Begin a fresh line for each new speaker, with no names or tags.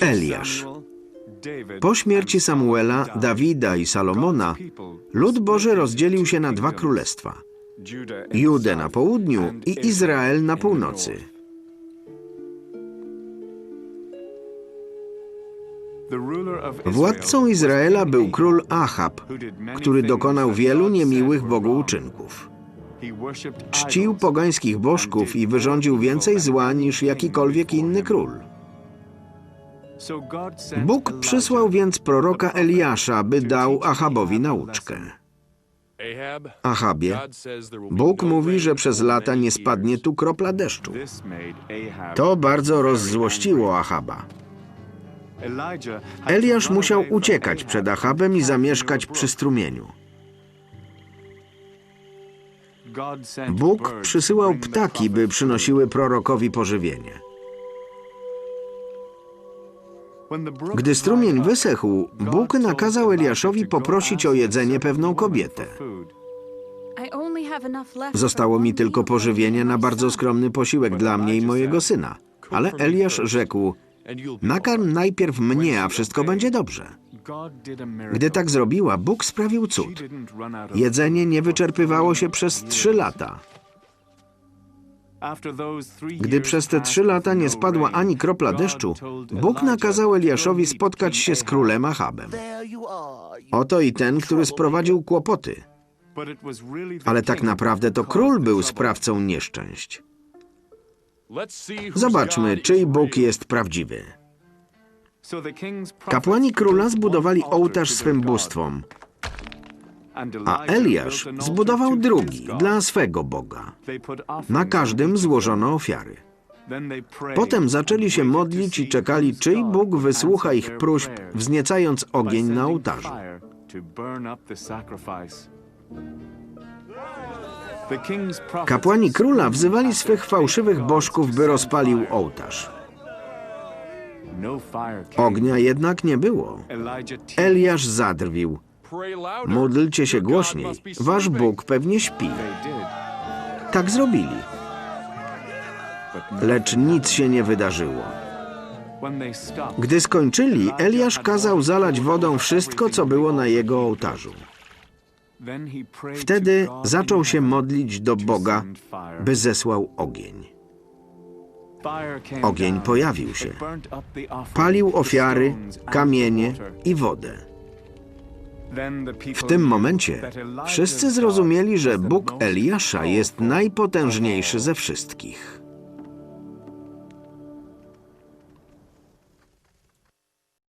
Eliasz. Po śmierci Samuela, Dawida i Salomona, lud Boży rozdzielił się na dwa królestwa. Judę na południu i Izrael na północy. Władcą Izraela był król Ahab, który dokonał wielu niemiłych Bogu uczynków. Czcił pogańskich bożków i wyrządził więcej zła niż jakikolwiek inny król. Bóg przysłał więc proroka Eliasza, by dał Ahabowi nauczkę. Ahabie, Bóg mówi, że przez lata nie spadnie tu kropla deszczu. To bardzo rozzłościło Ahaba. Eliasz musiał uciekać przed Ahabem i zamieszkać przy strumieniu. Bóg przysyłał ptaki, by przynosiły prorokowi pożywienie. Gdy strumień wysechł, Bóg nakazał Eliaszowi poprosić o jedzenie pewną kobietę. Zostało mi tylko pożywienie na bardzo skromny posiłek dla mnie i mojego syna. Ale Eliasz rzekł, nakarm najpierw mnie, a wszystko będzie dobrze. Gdy tak zrobiła, Bóg sprawił cud. Jedzenie nie wyczerpywało się przez trzy lata. Gdy przez te trzy lata nie spadła ani kropla deszczu, Bóg nakazał Eliaszowi spotkać się z królem Achabem. Oto i ten, który sprowadził kłopoty. Ale tak naprawdę to król był sprawcą nieszczęść. Zobaczmy, czyj Bóg jest prawdziwy. Kapłani króla zbudowali ołtarz swym bóstwom, a Eliasz zbudował drugi dla swego Boga. Na każdym złożono ofiary. Potem zaczęli się modlić i czekali, czyj Bóg wysłucha ich próśb, wzniecając ogień na ołtarzu. Kapłani króla wzywali swych fałszywych bożków, by rozpalił ołtarz. Ognia jednak nie było. Eliasz zadrwił. Módlcie się głośniej, wasz Bóg pewnie śpi. Tak zrobili. Lecz nic się nie wydarzyło. Gdy skończyli, Eliasz kazał zalać wodą wszystko, co było na jego ołtarzu. Wtedy zaczął się modlić do Boga, by zesłał ogień. Ogień pojawił się. Palił ofiary, kamienie i wodę. W tym momencie wszyscy zrozumieli, że Bóg Eliasza jest najpotężniejszy ze wszystkich.